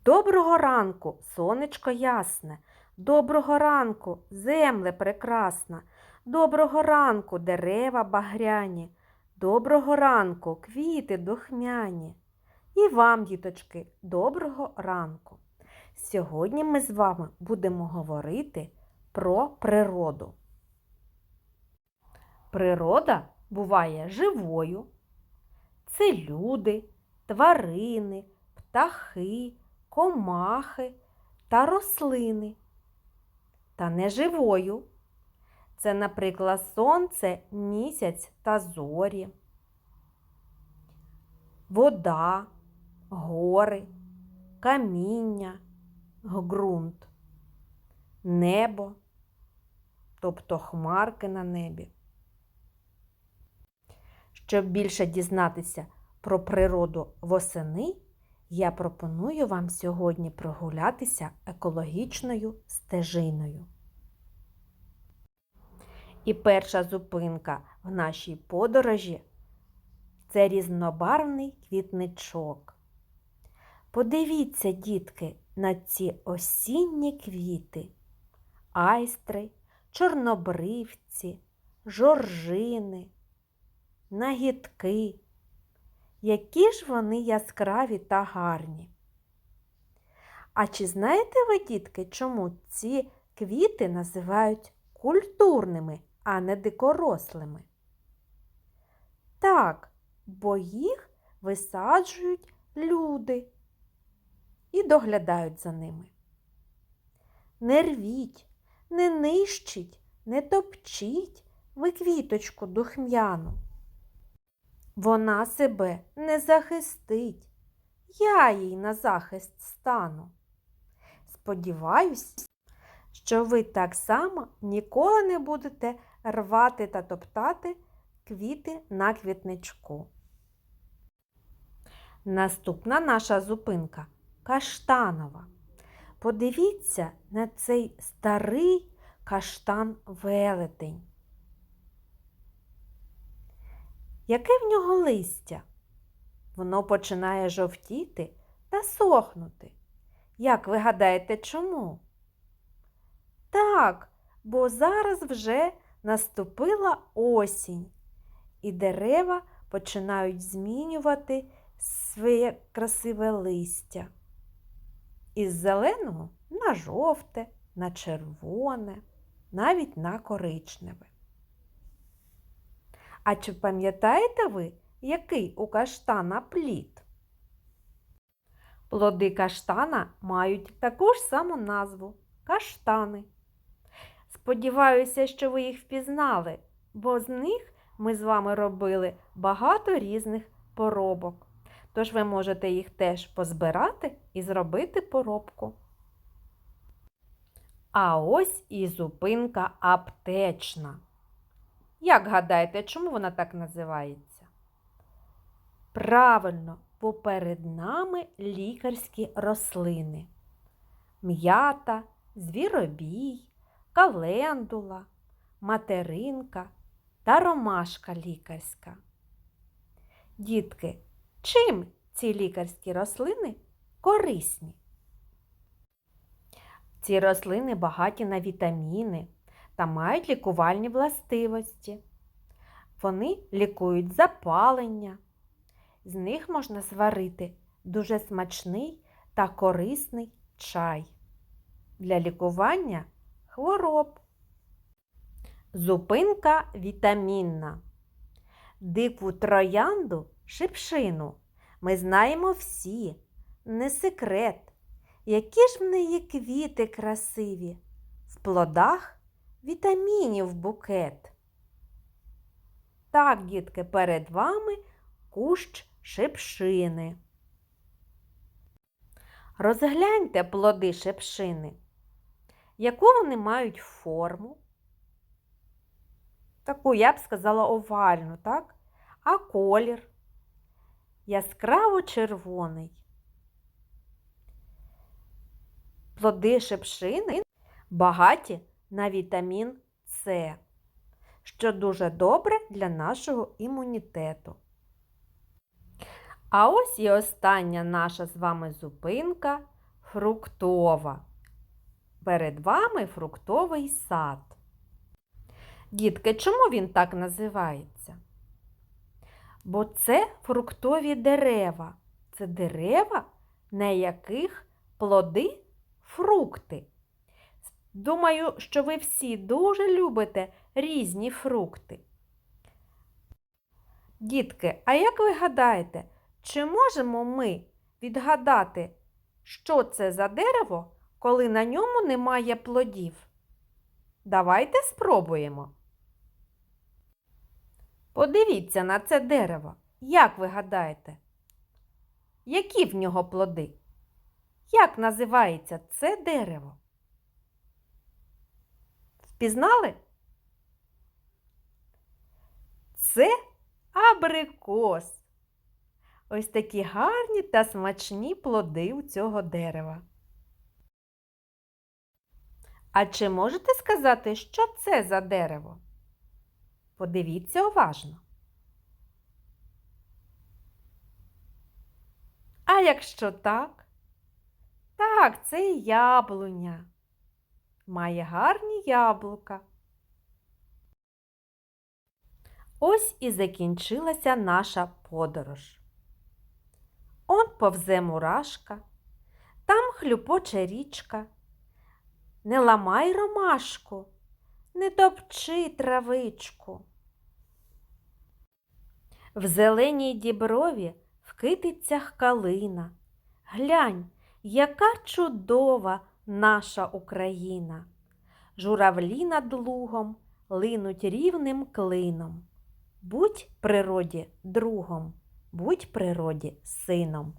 Доброго ранку, сонечко ясне. Доброго ранку, земле прекрасна. Доброго ранку, дерева багряні. Доброго ранку, квіти духмяні. І вам, діточки, доброго ранку. Сьогодні ми з вами будемо говорити про природу. Природа буває живою. Це люди, тварини, птахи, комахи та рослини. Та неживою. Це, наприклад, сонце, місяць та зорі, вода, гори, каміння, ґрунт, небо, тобто хмарки на небі. Щоб більше дізнатися про природу восени, я пропоную вам сьогодні прогулятися екологічною стежиною. І перша зупинка в нашій подорожі це різнобарвний квітничок. Подивіться, дітки, на ці осінні квіти, айстри, чорнобривці, жоржини, нагідки. Які ж вони яскраві та гарні. А чи знаєте ви, дітки, чому ці квіти називають культурними, а не дикорослими? Так, бо їх висаджують люди і доглядають за ними. Не рвіть, не нищіть, не топчіть ви квіточку духм'яну. Вона себе не захистить. Я їй на захист стану. Сподіваюсь, що ви так само ніколи не будете рвати та топтати квіти на квітничку. Наступна наша зупинка каштанова. Подивіться на цей старий каштан велетень. Яке в нього листя? Воно починає жовтіти та сохнути. Як ви гадаєте, чому? Так, бо зараз вже наступила осінь, і дерева починають змінювати своє красиве листя. Із зеленого на жовте, на червоне, навіть на коричневе. А чи пам'ятаєте ви, який у каштана плід? Плоди каштана мають таку ж саму назву каштани. Сподіваюся, що ви їх впізнали, бо з них ми з вами робили багато різних поробок. Тож ви можете їх теж позбирати і зробити поробку. А ось і зупинка аптечна. Як гадаєте, чому вона так називається? Правильно, бо перед нами лікарські рослини. М'ята, звіробій, календула, материнка та ромашка лікарська. Дітки, чим ці лікарські рослини корисні? Ці рослини багаті на вітаміни та мають лікувальні властивості. Вони лікують запалення. З них можна зварити дуже смачний та корисний чай для лікування хвороб. Зупинка вітамінна. Дику троянду шипшину ми знаємо всі, не секрет. Які ж в неї квіти красиві, в плодах вітамінів букет. Так, дітки, перед вами кущ шипшини. Розгляньте плоди шипшини. Яку вони мають форму? Таку, я б сказала, овальну, так? А колір яскраво червоний. Плоди шипшини багаті на вітамін С, що дуже добре для нашого імунітету. А ось і остання наша з вами зупинка фруктова. Перед вами фруктовий сад. Дітки, чому він так називається? Бо це фруктові дерева. Це дерева, на яких плоди фрукти. Думаю, що ви всі дуже любите різні фрукти. Дітки, а як ви гадаєте, чи можемо ми відгадати, що це за дерево, коли на ньому немає плодів? Давайте спробуємо. Подивіться на це дерево. Як ви гадаєте? Які в нього плоди? Як називається це дерево? Впізнали? Це абрикос. Ось такі гарні та смачні плоди у цього дерева. А чи можете сказати, що це за дерево? Подивіться уважно. А якщо так? Так, це яблуня. Має гарні яблука. Ось і закінчилася наша подорож. Он повзе мурашка, там хлюпоче річка. Не ламай ромашку, не топчи травичку. В зеленій діброві в китицях калина. Глянь, яка чудова наша Україна. Журавлі над лугом линуть рівним клином. Будь природі другом, будь природі сином.